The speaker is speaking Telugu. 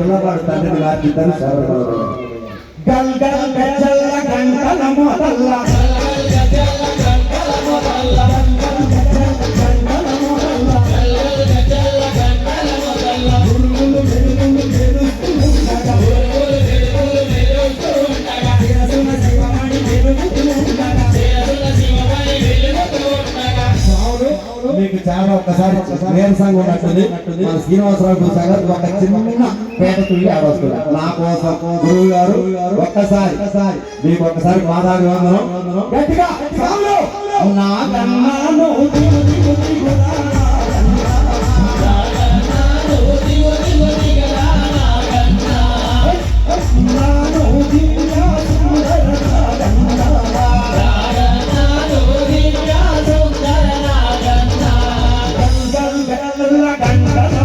పిల్లవాడు తండ్రిని గార్చిద్దని సేవ గల్ గల్ గల్ గంటల మొదల్ల మీకు చాలా ఒక్కసారి నీరసంగా ఉన్నట్టుంది. మన శ్రీనివాసరావు చూసాగా ఒక చిన్న పేట తుల్లి ఆడొస్తుంది. నా కోసం గురువు గారు ఒక్కసారి మీకు ఒక్కసారి పాదాలు వందనం గట్టిగా. స్వాములు నా కన్నా Thank you.